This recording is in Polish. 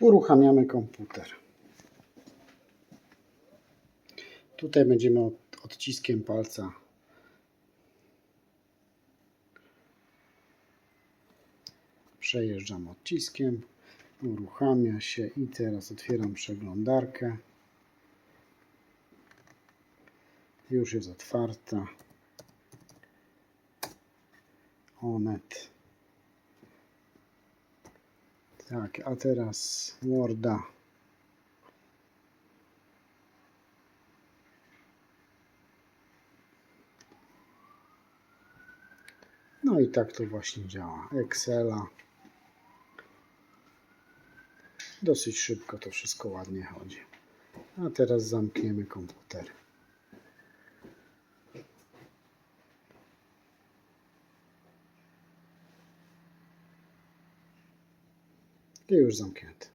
Uruchamiamy komputer. Tutaj będziemy od, odciskiem palca przejeżdżam odciskiem, uruchamia się i teraz otwieram przeglądarkę. Już jest otwarta. Onet. Tak, a teraz Worda. No i tak to właśnie działa. Excela. Dosyć szybko to wszystko ładnie chodzi. A teraz zamkniemy komputer. I już zamknięty.